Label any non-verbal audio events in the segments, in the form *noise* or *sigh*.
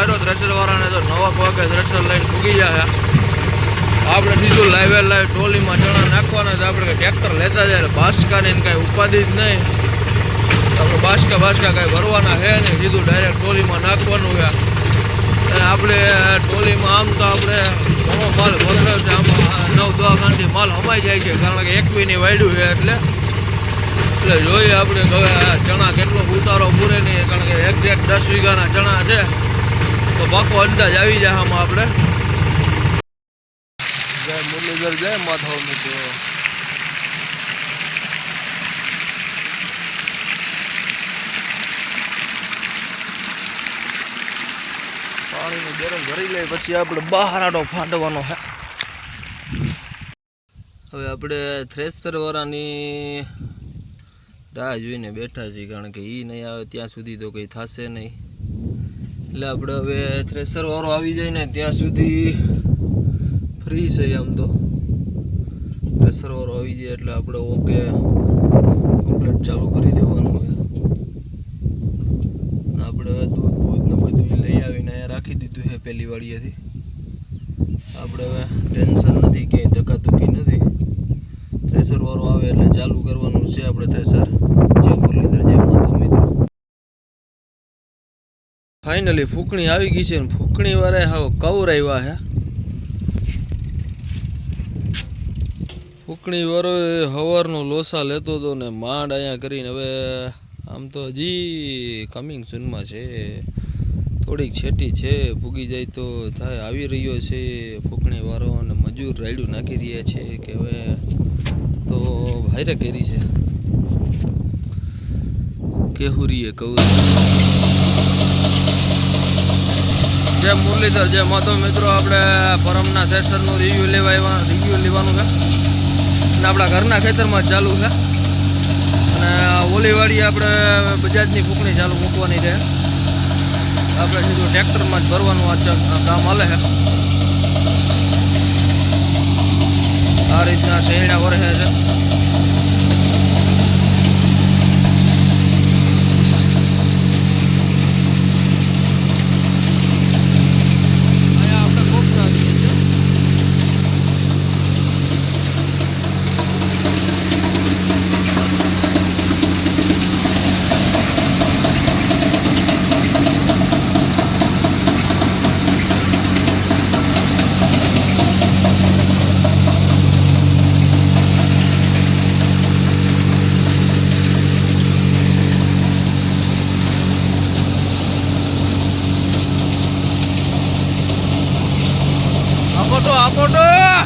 માર્યો થ્રેશરવાળાને તો નવા વાગે થ્રેશર લઈને ભૂગી જાય આપણે બીજું લાઈવે લાઈવ ટોલીમાં ચણા નાખવાના તો આપણે ટ્રેક્ટર લેતા જાય બાસકાની કાંઈ ઉપાધિ જ નહીં. આપણે બાસકા બાસકા કાંઈ ભરવાના હે નહીં. સીધું ડાયરેક્ટ ટોલીમાં નાખવાનું છે. અને આપણે ટોલીમાં આમ તો આપણે ઘણો માલ ભરેલો છે. આમાં નવ દવા ખાંડથી માલ હમાઈ જાય છે. કારણ કે એકવીની વાયડું છે એટલે. એટલે જોઈએ આપણે હવે ચણા કેટલો ઉતારો પૂરે નહીં. કારણ કે એક્ઝેક્ટ દસ વીઘાના ચણા છે. તો પાકો અંદાજ આવી જાય આમાં આપણે. જય મુરલીધર જય માધવ મિત્રો પાણીનું ગરમ ભરી લે પછી આપણે બહાર આડો ફાંડવાનો હે. હવે આપણે થ્રેસ્તરવાળાની રાહ જોઈને બેઠા છીએ કારણ કે એ નહીં આવે ત્યાં સુધી તો કંઈ થશે નહીં. એટલે આપણે હવે થ્રેસર વાળો આવી જાય ને ત્યાં સુધી ફ્રી છે આમ તો. થ્રેસર વાળો આવી જાય એટલે આપણે ઓકે કમ્પ્લીટ ચાલુ કરી દેવાનું હોય આપણે દૂધ, બૂધ ને બધું લઈ આવીને અહીંયા રાખી દીધું છે પહેલી વાડીએથી. આપણે હવે ટેન્શન નથી, ક્યાંય ધક્કાધુક્કી નથી. થ્રેસર વાળો આવે એટલે ચાલુ કરવાનું છે આપણે થ્રેસર જે મુરલીધર જે માધવ મિત્રો ફાઇનલી ફૂકણી આવી ગઈ છે ને ફૂકણી વાળા હાવ કવર આવ્યા હે. ફૂકણી વાળો હવારનો લોસા લેતો હતો ને માંડ અહીંયા કરીને હવે આમ તો હજી કમિંગ સૂનમાં છે. થોડીક છેટી છે ભૂગી જાય તો થાય, આવી રહ્યો છે ફૂકણી વાળો અને મજૂર રાયડું નાખી રહ્યા છે કે હવે તો ભાઈરે કેરી છે. કેહુરીએ કહું જય મુરલીધર, જય માધવ મિત્રો. આપણે પરમના થેસરનું રિવ્યુ લેવા રિવ્યુ લેવાનું છે. અને આપણા ઘરના ખેતરમાં ચાલુ છે. અને ઓલીવાડી આપણે બજાજની ફૂંકણી ચાલુ મૂકવાની છે. આપણે સીધું ટ્રેક્ટરમાં જ ભરવાનું આ કામ હાલે છે. આ રીતના શેરડા વરસે છે. આપો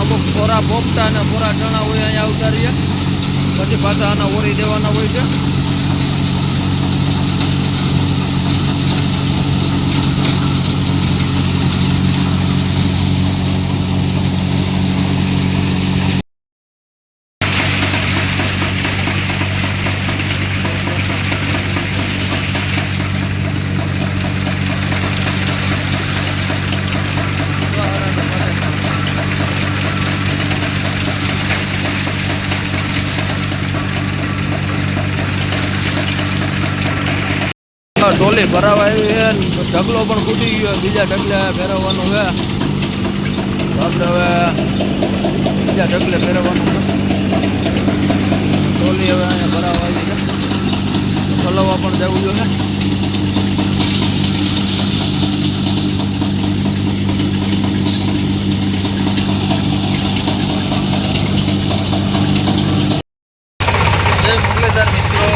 અમુક ફોરા પોપટા અને પોરા ચણા હોય અહીંયા ઉતારીએ પછી પાછા આના ઓરી દેવાના હોય છે. ટોલી ભરાવા આવી છે ઢગલો પણ ખૂટી ગયો. બીજા ઢગલે ફેરવવાનું છે. આપણે હવે બીજા ઢગલે ફેરવવાનું છે. ટોલી હવે અહીંયા ભરાવા આવી છે ચલાવવા પણ જવું જોઈએ જય મુરલીધર મિત્રો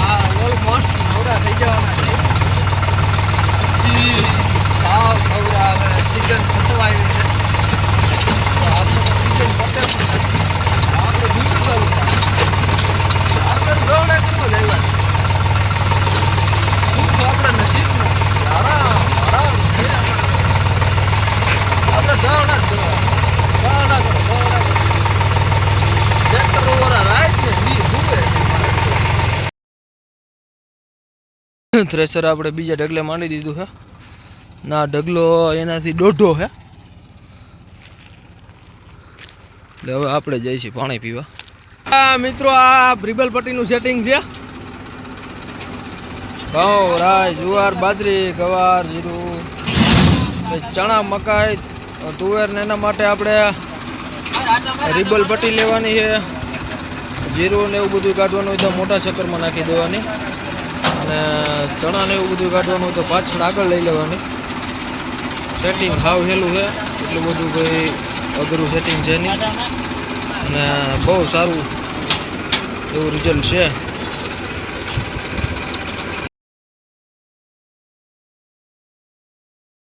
આ ઓલમોસ્ટ નવરા થઈ જવાના છે પછી સાવ નવરા હવે સિઝન પતવા આવી છે તો આપણે સિઝન પતે પણ નથી. આપણે બીજું ચાલુ થાય આપણે દોડે *laughs* થ્રેસર આપણે બીજા ઢગલે માંડી દીધું છે. ના, ઢગલો એનાથી દોઢો છે. એટલે હવે આપણે જઈશું પાણી પીવા. આ મિત્રો, આ બ્રિબલ પટ્ટીનું સેટિંગ છે. ઘઉં રાય જુવાર, બાજરી, ગવાર, જીરું. ચણા, મકાઈ, તુવેર ને એના માટે આપણે રિબલ પટ્ટી લેવાની છે. જીરું ને એવું બધું કાઢવાનું હોય તો મોટા ચક્કરમાં નાખી દેવાની. અને ચણાને એવું બધું કાઢવાનું તો પાછળ આગળ લઈ લેવાની. સેટિંગ હાવ હેલું છે. એટલું બધું કોઈ અઘરું સેટિંગ છે નહીં. અને બહુ સારું એવું રિઝલ્ટ છે.